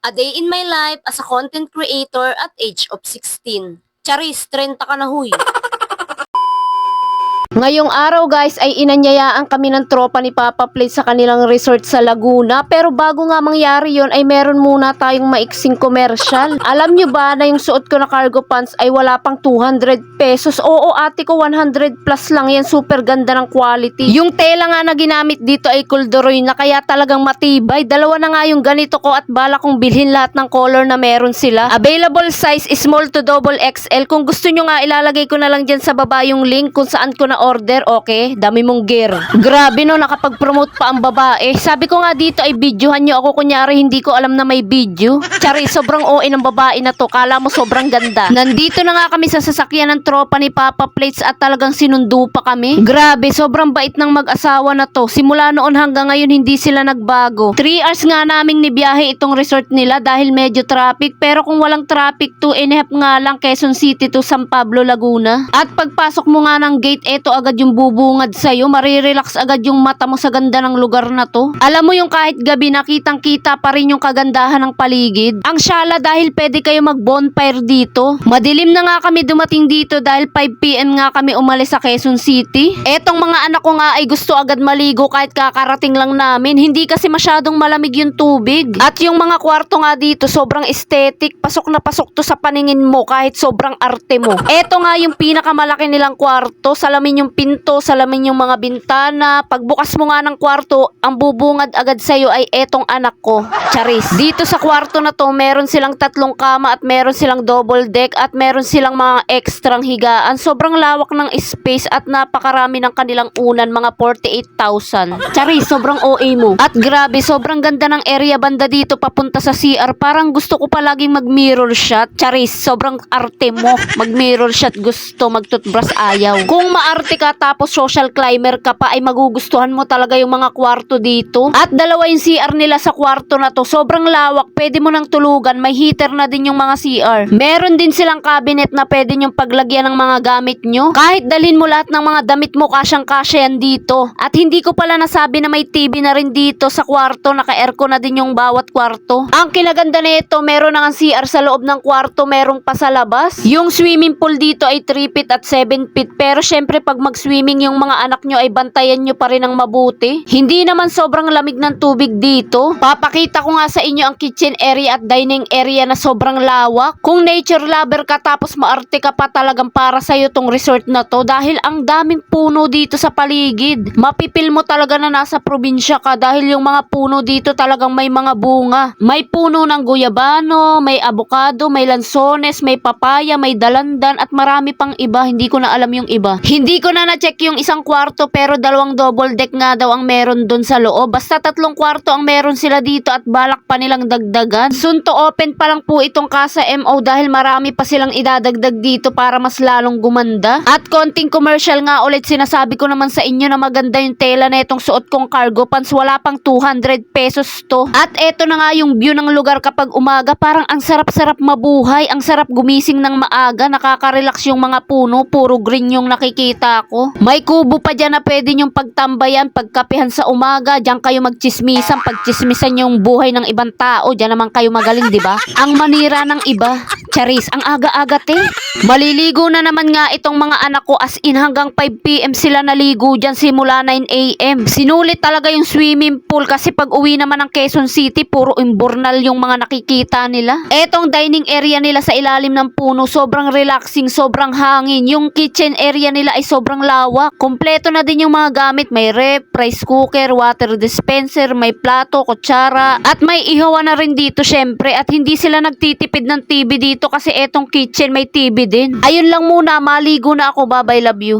A Day in My Life as a Content Creator at age of 16. Charis, 30 ka na huy. Ngayong araw guys ay inanyayaan kami ng tropa ni Papa Play sa kanilang resort sa Laguna pero bago nga mangyari yon ay meron muna tayong maiksing commercial. Alam nyo ba na yung suot ko na cargo pants ay wala pang 200 pesos? Oo ate ko 100 plus lang yan super ganda ng quality. Yung tela nga na ginamit dito ay corduroy na kaya talagang matibay. Dalawa na nga yung ganito ko at bala kong bilhin lahat ng color na meron sila. Available size small to double XL. Kung gusto nyo nga ilalagay ko na lang dyan sa baba yung link kung saan ko na order, okay? Dami mong gear. Grabe no, nakapag-promote pa ang babae. Sabi ko nga dito ay videohan nyo ako kunyari hindi ko alam na may video. Tsari, sobrang OA ng babae na to. Kala mo sobrang ganda. Nandito na nga kami sa sasakyan ng tropa ni Papa Plates at talagang sinundo pa kami. Grabe, sobrang bait ng mag-asawa na to. Simula noon hanggang ngayon hindi sila nagbago. 3 hours nga naming nibiyahe itong resort nila dahil medyo traffic. Pero kung walang traffic, 2 and a half nga lang Quezon City to San Pablo, Laguna. At pagpasok mo nga ng gate, eto agad yung bubungad sa'yo. Marirelax agad yung mata mo sa ganda ng lugar na to. Alam mo yung kahit gabi nakitang kita pa rin yung kagandahan ng paligid. Ang syala dahil pwede kayo mag bonfire dito. Madilim na nga kami dumating dito dahil 5pm nga kami umalis sa Quezon City. Etong mga anak ko nga ay gusto agad maligo kahit kakarating lang namin. Hindi kasi masyadong malamig yung tubig. At yung mga kwarto nga dito sobrang aesthetic. Pasok na pasok to sa paningin mo kahit sobrang arte mo. Eto nga yung pinakamalaki nilang kwarto. Salamin yung pinto, salamin yung mga bintana. Pagbukas mo nga ng kwarto, ang bubungad agad sa'yo ay etong anak ko. Charis. Dito sa kwarto na to, meron silang tatlong kama at meron silang double deck at meron silang mga ekstrang higaan. Sobrang lawak ng space at napakarami ng kanilang unan, mga 48,000. Charis, sobrang OA mo. At grabe, sobrang ganda ng area banda dito papunta sa CR. Parang gusto ko palaging mag-mirror shot. Charis, sobrang arte mo. Mag-mirror shot gusto, mag-toothbrush ayaw. Kung maarte ka tapos social climber ka pa ay magugustuhan mo talaga yung mga kwarto dito. At dalawa yung CR nila sa kwarto na to. Sobrang lawak. Pwede mo nang tulugan. May heater na din yung mga CR. Meron din silang cabinet na pwede yung paglagyan ng mga gamit nyo. Kahit dalhin mo lahat ng mga damit mo, kasyang kasya yan dito. At hindi ko pala nasabi na may TV na rin dito sa kwarto. Naka-aircon na din yung bawat kwarto. Ang kinaganda nito, meron na CR sa loob ng kwarto, merong pa sa labas. Yung swimming pool dito ay 3 feet at 7 feet. Pero syempre pag mag-swimming yung mga anak nyo ay bantayan nyo pa rin ng mabuti. Hindi naman sobrang lamig ng tubig dito. Papakita ko nga sa inyo ang kitchen area at dining area na sobrang lawak. Kung nature lover ka tapos maarte ka pa talagang para sa'yo tong resort na to dahil ang daming puno dito sa paligid. Mapipil mo talaga na nasa probinsya ka dahil yung mga puno dito talagang may mga bunga. May puno ng guyabano, may avocado, may lansones, may papaya, may dalandan at marami pang iba. Hindi ko na alam yung iba. Hindi ko na na-check yung isang kwarto pero dalawang double deck nga daw ang meron dun sa loob. Basta tatlong kwarto ang meron sila dito at balak pa nilang dagdagan. Soon to open pa lang po itong Casa MO dahil marami pa silang idadagdag dito para mas lalong gumanda. At konting commercial nga ulit sinasabi ko naman sa inyo na maganda yung tela na itong suot kong cargo pants. Wala pang 200 pesos to. At eto na nga yung view ng lugar kapag umaga. Parang ang sarap-sarap mabuhay. Ang sarap gumising ng maaga. Nakaka-relax yung mga puno. Puro green yung nakikita ko. May kubo pa dyan na pwede nyong pagtambayan, pagkapihan sa umaga. Diyan kayo magchismisan. Pagchismisan yung buhay ng ibang tao. Diyan naman kayo magaling, di ba? Ang manira ng iba. Charis, ang aga-aga te. Maliligo na naman nga itong mga anak ko as in hanggang 5pm sila naligo dyan simula 9am. Sinulit talaga yung swimming pool kasi pag uwi naman ng Quezon City, puro imbornal yung mga nakikita nila. Etong dining area nila sa ilalim ng puno, sobrang relaxing, sobrang hangin. Yung kitchen area nila ay sobrang lawak. Kompleto na din yung mga gamit. May rep, rice cooker, water dispenser, may plato, kutsara. At may ihawa na rin dito syempre. At hindi sila nagtitipid ng TV dito kasi etong kitchen may TV din. Ayun lang muna, maligo na ako. Bye-bye, love you.